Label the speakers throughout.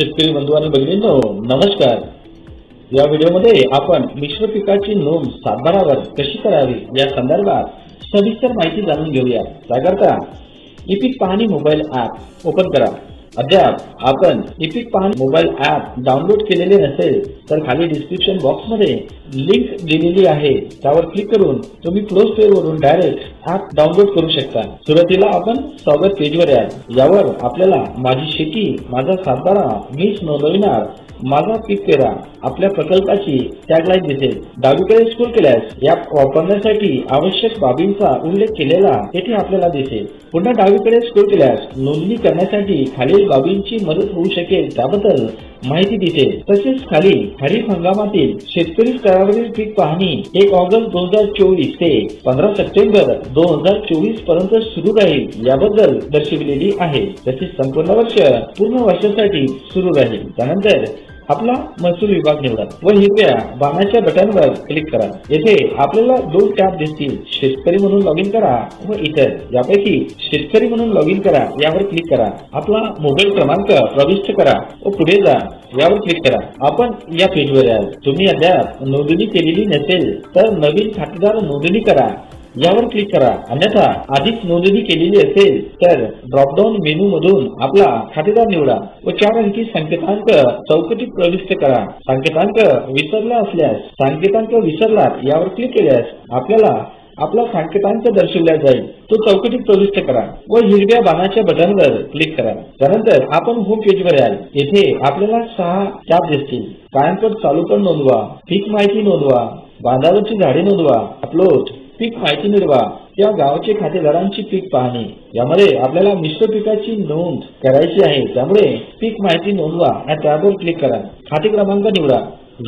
Speaker 1: शेतकरी बंधू आणि भगिनींनो हो. नमस्कार. या व्हिडिओमध्ये आपण मिश्र पिकाची नोंद सातबारावर कशी करावी या संदर्भात सविस्तर माहिती जाणून घेऊया. त्याकरता इपिक पाहणी मोबाईल ऍप ओपन करा. अद्याप आपण इपिक पाहणी मोबाईल ऍप डाउनलोड केलेले नसेल तर खाली डिस्क्रिप्शन बॉक्समध्ये लिंक दिलेली आहे. त्यावर क्लिक करून तुम्ही प्ले स्टोअर वरून डायरेक्ट ऍप डाउनलोड करू शकता. सुरुवातीला आपण स्वागत पेजवर याल. यावर आपल्याला माझी शेती माझा सातबारा मीच नोंदविणार माझा पीक पेरा आपल्या प्रकल्पाची टॅगलाईन दिसेल. डावीकडे स्कूल केल्यास या वापरण्यासाठी आवश्यक बाबींचा उल्लेख केलेला येथे आपल्याला दिसेल. पुन्हा डावीकडे स्कूल केल्यास नोंदणी करण्यासाठी खालील बाबींची मदत होऊ शकेल त्याबद्दल माहिती दिसेल. तसेच खाली खरीप हंगामातील शेतकरी स्तरावरील पीक पाहणी एक ऑगस्ट दोन हजार चोवीस ते पंधरा सप्टेंबर दोन हजार चोवीसपर्यंत सुरू राहील याबद्दल दर्शविलेली आहे. तसेच संपूर्ण वर्ष पूर्ण वर्षासाठी सुरू राहील. त्यानंतर आपला महसूल विभाग निवडा व हिरव्या बाणाच्या बटनवर क्लिक करा. येथे आपल्याला दोन टॅब दिसतील. शेतकरी म्हणून लॉग इन करा व इतर. यापैकी शेतकरी म्हणून लॉग इन करा यावर क्लिक करा. आपला मोबाईल क्रमांक प्रविष्ट करा व पुढे जा यावर क्लिक करा. आपण या पेजवर याल. तुम्ही अद्याप नोंदणी केलेली नसेल तर नवीन खातेदार नोंदणी करा. यावर क्लिक करा. अन्यथा आधीच नोंदणी केलेली असेल तर ड्रॉपडाऊन मेनू मधून आपला खातेदार निवडा व चार अंकी संकेतांक चौकटीत प्रविष्ट करा. संकेतांक विसरला असल्यास संकेतांक विसरलात यावर क्लिक केल्यास आपल्याला आपला सांकेतांक दर्शवला जाईल. तो चौकटीत प्रविष्ट करा व हिरव्या बाणाच्या बटनवर क्लिक करा. त्यानंतर आपण होम पेजवर याल. येथे आपल्याला सहा टॅब दिसतील. कायमपट चालू पण नोंदवा पीक माहिती नोंदवा बांधावरची झाडे नोंदवा अपलोड पीक माहिती निर्वाह. या गावाचे खातेदारांची पीक पाहणी. यामध्ये आपल्याला मिश्र पिकाची नोंद करायची आहे. त्यामुळे पीक माहिती नोंदवा या टॅबवर क्लिक करा. खाते क्रमांक निवडा.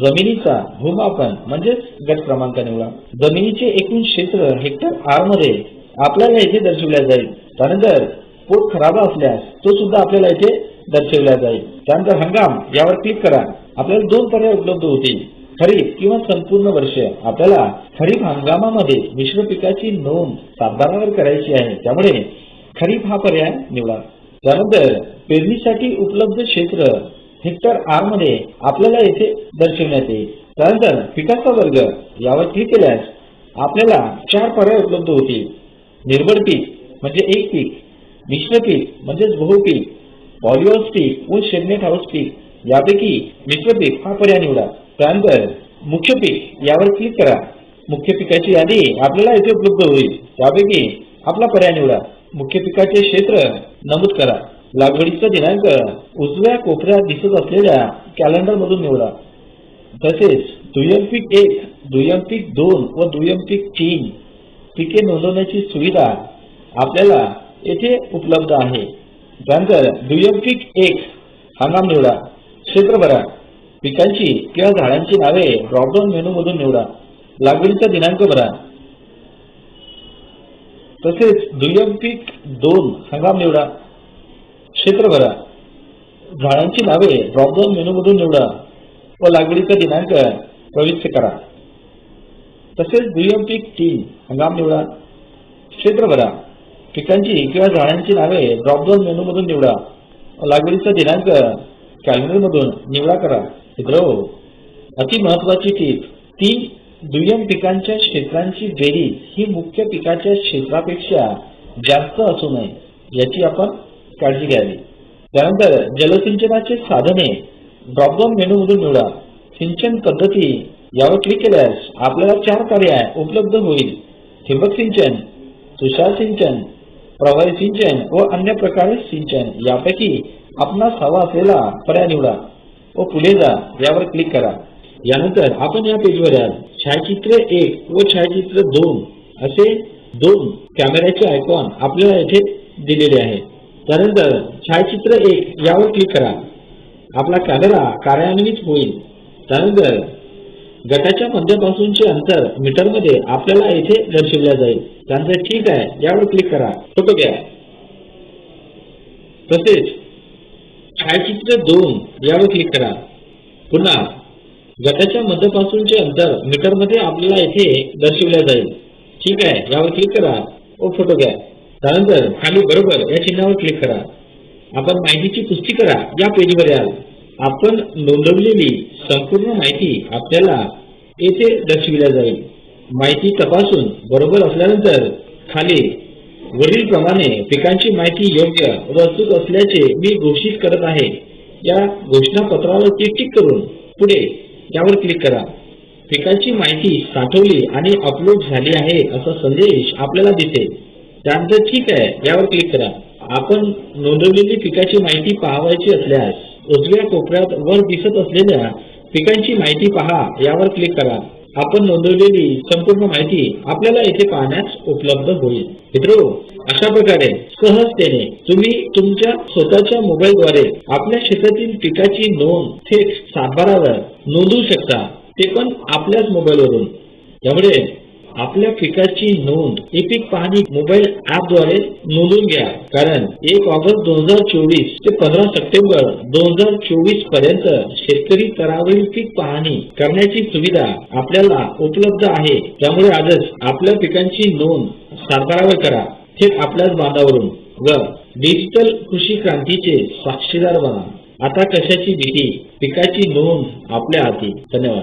Speaker 1: जमिनीचा भूमापन म्हणजेच गट क्रमांक निवडा. जमिनीचे एकूण क्षेत्र हेक्टर आरमध्ये आपल्याला येथे दर्शवल्या जाईल. त्यानंतर पोट खराब असल्यास तो सुद्धा आपल्याला येथे दर्शवला जाईल. त्यानंतर हंगाम यावर क्लिक करा. आपल्याला दोन पर्याय उपलब्ध होतील. खरीप किंवा संपूर्ण वर्ष आपल्याला खरीप हंगामामध्ये मिश्र पिकाची नोंद सातबारावर करायची आहे. त्यामुळे खरीप हा पर्याय निवडा. त्यानंतर पेरणीसाठी उपलब्ध क्षेत्र हेक्टर आरमध्ये आपल्याला येथे दर्शवण्यात येईल. त्यानंतर पिकाचा वर्ग यावर क्लिक केल्यास आपल्याला चार पर्याय उपलब्ध होतील. निर्भर पीक म्हणजे एक पीक मिश्र पीक म्हणजेच बहुपीक पॉलिओस पीक व शेगनेट हाऊस पीक. यापैकी मिश्र पीक हा पर्याय निवडा. त्यानंतर मुख्य पीक यावर क्लिक करा. मुख्य पिकाची यादी आपल्याला येथे उपलब्ध होईल. त्यापैकी आपला पर्याय निवडा. मुख्य पिकाचे क्षेत्र नमूद करा. लागवडीचा दिनांक उजव्या कोपऱ्यात दिसत असलेल्या कॅलेंडर मधून निवडा. तसेच दुय्यम पीक एक दुय्यम पीक दोन व दुय्यम पीक तीन पिके नोंदवण्याची सुविधा आपल्याला येथे उपलब्ध आहे. त्यानंतर दुय्यम पीक एक हंगाम निवडा. क्षेत्र भरा. पिकांची किंवा झाडांची नावे ड्रॉपडाऊन मेनू मधून निवडा. लागवडीचा दिनांक भरा. तसेच दुय्यम पीक दोन हंगाम निवडा. क्षेत्र भरा. झाडांची नावे ड्रॉपडाऊन मेनू मधून निवडा व लागवडीचा दिनांक प्रविष्ट करा. तसेच दुय्यम पीक तीन हंगाम निवडा. क्षेत्र भरा. पिकांची किंवा झाडांची नावे ड्रॉपडाऊन मेनू मधून निवडा. व लागवडीचा दिनांक कॅलेंडर मधून निवडा करा. मित्र अति महत्वाची टीप. ती दुय्यम पिकांच्या क्षेत्रांची बेरीज ही मुख्य पिकाच्या क्षेत्रापेक्षा जास्त असू नये याची आपण काळजी घ्यावी. त्यानंतर जलसिंचनाचे साधने ड्रॉपडाऊन मेनू मधून निवडा सिंचन पद्धती यावर क्लिक केल्यास आपल्याला चार पर्याय उपलब्ध होईल. ठिबक सिंचन तुषार सिंचन प्रवाही सिंचन व अन्य प्रकारे सिंचन यापैकी आपणास हवा असलेला पर्याय निवडा. व पुढे जा. यावर क्लिक करा. यानंतर आपण या पेजवर याल. छायाचित्र एक व छायाचित्र दोन असे दोन कॅमेऱ्याचे आयकॉन आपल्याला येथे दिलेले आहे त्यानंतर छायाचित्र एक यावर क्लिक करा. आपला कॅमेरा कार्यान्वित होईल. त्यानंतर गटाच्या मध्यापासूनचे अंतर मीटरमध्ये आपल्याला येथे दर्शवल्या जाईल. त्यानंतर ठीक आहे यावर क्लिक करा. फोटो घ्या. तसेच छायाचित्र दोन यावर क्लिक करा. पुन्हा गटाच्या मध्यापासूनचे अंतर मीटरमध्ये आपल्याला येथे दर्शवल्या जाईल. ठीक आहे यावर क्लिक करा व फोटो घ्या. त्यानंतर खाली बरोबर या चिन्हावर क्लिक करा. आपण माहितीची पुष्टी करा या पेजवर याल. आपण नोंदवलेली संपूर्ण माहिती आपल्याला येथे दर्शविल्या जाईल. माहिती तपासून बरोबर असल्यानंतर खाली वरील प्रमाणे पिकांची माहिती योग्य व अचूक असल्याचे मी घोषित करत आहे. या घोषणापत्रावरती टिक करून पुढे यावर क्लिक करा. पिकांची माहिती साठवली आणि अपलोड झाली आहे असा संदेश आपल्याला दिसेल. त्यानंतर ठीक आहे यावर क्लिक करा. आपण नोंदवलेली पिकाची माहिती पाहावायची असल्यास उजव्या कोपऱ्यात वर दिसत असलेल्या पिकांची माहिती पहा यावर क्लिक करा. आपण नोंदवलेली संपूर्ण माहिती आपल्याला येथे पाहण्यास उपलब्ध होईल. मित्रो अशा प्रकारे सहजतेने तुम्ही तुमच्या स्वतःच्या मोबाईलद्वारे आपल्या शेतातील पिकाची नोंद थेट सातबारावर नोंदवू शकता. ते पण आपल्याच मोबाईलवरून. त्यामुळे आपल्या पिकाची नोंद ई पीक पाहणी मोबाईल ऍपद्वारे नोंदवून घ्या. कारण एक ऑगस्ट दोन हजार चोवीस ते पंधरा सप्टेंबर दोन हजार चोवीसपर्यंत शेतकरी स्तरावरील पीक पाहणी करण्याची सुविधा आपल्याला उपलब्ध आहे. त्यामुळे आजच आपल्या पिकांची नोंद सातारावर करा. थेट आपल्याच बांधावरून. व डिजिटल कृषी क्रांतीचे साक्षीदार बना. आता कशाची भीती? पिकाची नोंद आपल्या हाती. धन्यवाद.